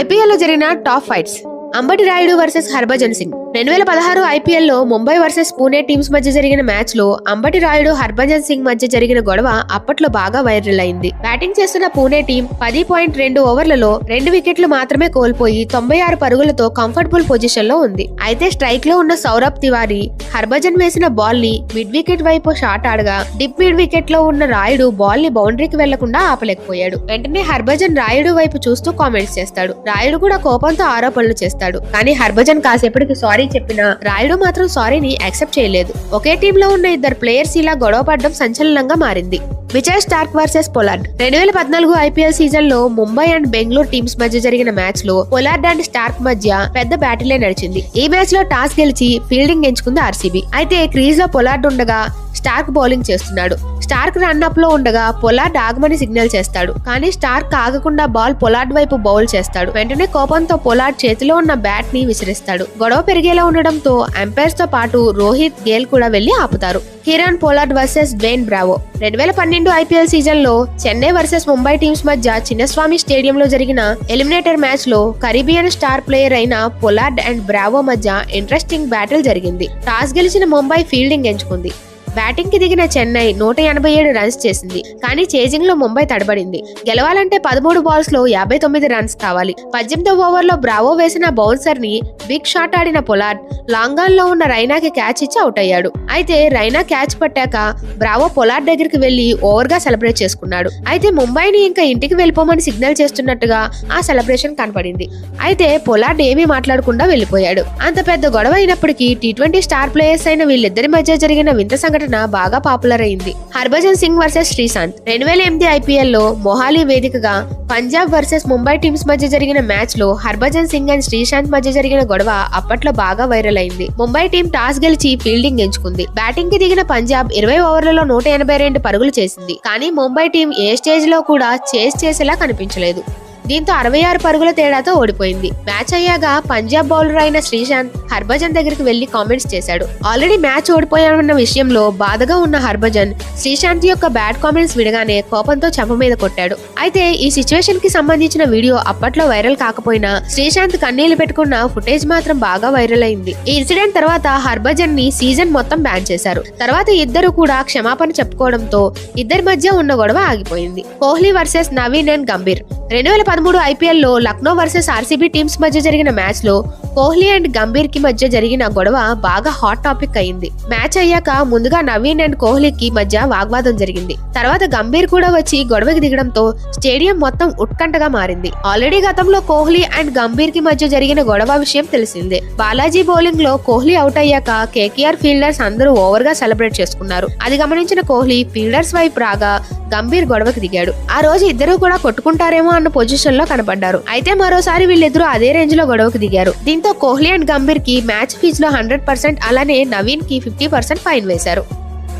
ఐపీఎల్లో జరిగిన top fights. Ambati Rayudu versus Harbhajan Singh. రెండు వేల పదహారు ఐపీఎల్లో ముంబై వర్సెస్ పూణే టీమ్స్ మధ్య జరిగిన మ్యాచ్లో అంబటి రాయుడు హర్భజన్ సింగ్ మధ్య జరిగిన గొడవ అప్పట్లో బాగా వైరల్ అయింది. బ్యాటింగ్ చేస్తున్న పూణే టీం పది పాయింట్ రెండు ఓవర్లలో రెండు వికెట్లు మాత్రమే కోల్పోయి తొంభై ఆరు పరుగులతో కంఫర్టబుల్ పొజిషన్లో ఉంది. అయితే స్ట్రైక్లో ఉన్న సౌరభ్ తివారీ హర్భజన్ వేసిన బాల్ని మిడ్ వికెట్ వైపు షాట్ ఆడగా డిప్ మిడ్ వికెట్లో ఉన్న రాయుడు బాల్ని బౌండరీకి వెళ్ళకుండా ఆపలేకపోయాడు. వెంటనే హర్భజన్ రాయుడు వైపు చూస్తూ కామెంట్స్ చేస్తాడు. రాయుడు కూడా కోపంతో ఆరోపణలు చేస్తాడు. కానీ హర్భజన్ కాసేపటికి సారీ చెప్పినా రాయుడు మాత్రం సారీని యాక్సెప్ట్ చేయలేదు. ఒకే టీమ్లో ఉన్న ఇద్దరు ప్లేయర్స్ ఇలా గొడవ పడడం సంచలనంగా మారింది. Vijay Starc versus Pollard. రెండు వేల పద్నాలుగు ఐపీఎల్ సీజన్లో ముంబై అండ్ బెంగళూరు టీమ్స్ మధ్య జరిగిన మ్యాచ్లో పొలార్డ్ అండ్ స్టార్క్ మధ్య పెద్ద బ్యాటిలే నడిచింది. ఈ మ్యాచ్లో టాస్ గెలిచి ఫీల్డింగ్ ఎంచుకుంది ఆర్సీబీ. అయితే క్రీజ్లో పొలార్డ్ ఉండగా స్టార్క్ బౌలింగ్ చేస్తున్నాడు. స్టార్క్ రన్అప్లో ఉండగా పొలార్డ్ ఆగమని సిగ్నల్ చేస్తాడు. కానీ స్టార్క్ ఆగకుండా బాల్ పొలార్డ్ వైపు బౌల్ చేస్తాడు. వెంటనే కోపంతో పొలార్డ్ చేతిలో ఉన్న బ్యాట్ని విసిరిస్తాడు. గొడవ పెరిగేలా ఉండడంతో అంపైర్స్తో పాటు రోహిత్ గేల్ కూడా వెళ్ళి ఆపుతారు. Kieron Pollard versus Dwayne Bravo. రెండు వేల పన్నెండు ఐపీఎల్ సీజన్లో చెన్నై వర్సెస్ ముంబై టీమ్స్ మధ్య చిన్నస్వామి స్టేడియం లో జరిగిన ఎలిమినేటర్ మ్యాచ్లో కరీబియన్ స్టార్ ప్లేయర్ అయిన పొలార్డ్ అండ్ బ్రావో మధ్య ఇంట్రెస్టింగ్ బ్యాటిల్ జరిగింది. టాస్ గెలిచిన ముంబై ఫీల్డింగ్ ఎంచుకుంది. బ్యాటింగ్కి దిగిన చెన్నై నూట ఎనభై ఏడు రన్స్ చేసింది. కానీ చేజింగ్లో ముంబై తడబడింది. గెలవాలంటే పదమూడు బాల్స్లో యాభై తొమ్మిది రన్స్ కావాలి. పద్దెనిమిదవ ఓవర్లో బ్రావో వేసిన బౌన్సర్ని బిగ్ షాట్ ఆడిన పొలార్డ్ లాంగ్లో ఉన్న రైనాకి క్యాచ్ ఇచ్చి అవుట్ అయ్యాడు. అయితే రైనా క్యాచ్ పట్టాక బ్రావో పొలార్డ్ దగ్గరికి వెళ్ళి ఓవర్గా సెలబ్రేట్ చేసుకున్నాడు. అయితే ముంబైని ఇంకా ఇంటికి వెళ్ళిపోమని సిగ్నల్ చేస్తున్నట్టుగా ఆ సెలబ్రేషన్ కనపడింది. అయితే పొలార్డ్ ఏమీ మాట్లాడకుండా వెళ్ళిపోయాడు అంత పెద్ద గొడవ అయినప్పటికీ టీ ట్వంటీ స్టార్ ప్లేయర్స్ అయిన వీళ్ళిద్దరి మధ్య జరిగిన వింత సంఘటన బాగా పాపులర్ అయింది. హర్భజన్ సింగ్ వర్సెస్ శ్రీశాంత్. రెండు వేల ఎనిమిది ఐపీఎల్లో మొహాలీ వేదికగా పంజాబ్ వర్సెస్ ముంబై టీమ్స్ మధ్య జరిగిన మ్యాచ్లో హర్భజన్ సింగ్ అండ్ శ్రీశాంత్ మధ్య జరిగిన గొడవ అప్పట్లో బాగా వైరల్ అయింది. ముంబై టీం టాస్ గెలిచి ఫీల్డింగ్ ఎంచుకుంది. బ్యాటింగ్కి దిగిన పంజాబ్ ఇరవై ఓవర్లలో నూట ఎనభై రెండు పరుగులు చేసింది. కానీ ముంబై టీం ఏ స్టేజ్లో కూడా చేస్ చేసేలా కనిపించలేదు. దీంతో అరవై ఆరు పరుగుల తేడాతో ఓడిపోయింది. మ్యాచ్ అయ్యాక పంజాబ్ బౌలర్ అయిన శ్రీశాంత్ హర్భజన్ దగ్గరికి వెళ్ళి కామెంట్స్ చేశాడు. ఆల్రెడీ మ్యాచ్ ఓడిపోయామన్న విషయంలో బాధగా ఉన్న హర్భజన్ శ్రీశాంత్ యొక్క బ్యాడ్ కామెంట్స్ విడగానే కోపంతో చెంప మీద కొట్టాడు. అయితే ఈ సిచ్యువేషన్కి సంబంధించిన వీడియో అప్పట్లో వైరల్ కాకపోయినా శ్రీశాంత్ కన్నీళ్ళు పెట్టుకున్న ఫుటేజ్ మాత్రం బాగా వైరల్ అయింది. ఈ ఇన్సిడెంట్ తర్వాత హర్భజన్ని సీజన్ మొత్తం బ్యాన్ చేశారు. తర్వాత ఇద్దరు కూడా క్షమాపణ చెప్పుకోవడంతో ఇద్దరి మధ్య ఉన్న గొడవ ఆగిపోయింది. Kohli versus Naveen and Gambhir. రెండు వేల పదమూడు ఐపీఎల్లో లక్నో వర్సెస్ ఆర్సీబీ టీమ్స్ మధ్య జరిగిన మ్యాచ్లో కోహ్లీ అండ్ గంభీర్కి మధ్య జరిగిన గొడవ బాగా హాట్ టాపిక్ అయింది. మ్యాచ్ అయ్యాక ముందుగా నవీన్ అండ్ కోహ్లీకి మధ్య వాగ్వాదం జరిగింది. తర్వాత గంభీర్ కూడా వచ్చి గొడవకి దిగడంతో స్టేడియం మొత్తం ఉత్కంఠగా మారింది. ఆల్రెడీ గతంలో కోహ్లీ అండ్ గంభీర్కి మధ్య జరిగిన గొడవ విషయం తెలిసిందే. బాలాజీ బౌలింగ్లో కోహ్లీ అవుట్ అయ్యాక కేకేఆర్ ఫీల్డర్స్ అందరూ ఓవర్గా సెలబ్రేట్ చేసుకున్నారు. అది గమనించిన కోహ్లీ ఫీల్డర్స్ వైపు రాగా గంభీర్ గొడవకి దిగాడు. ఆ రోజు ఇద్దరు కూడా కొట్టుకుంటారేమో అన్న పొజిషన్ లో కనబడ్డారు. అయితే మరోసారి వీళ్ళిద్దరూ అదే రేంజ్లో గొడవకు దిగారు. దీంతో కోహ్లీ అండ్ గంభీర్కి మ్యాచ్ ఫీజ్లో హండ్రెడ్ పర్సెంట్ అలానే నవీన్కి ఫిఫ్టీ పర్సెంట్ ఫైన్ వేశారు.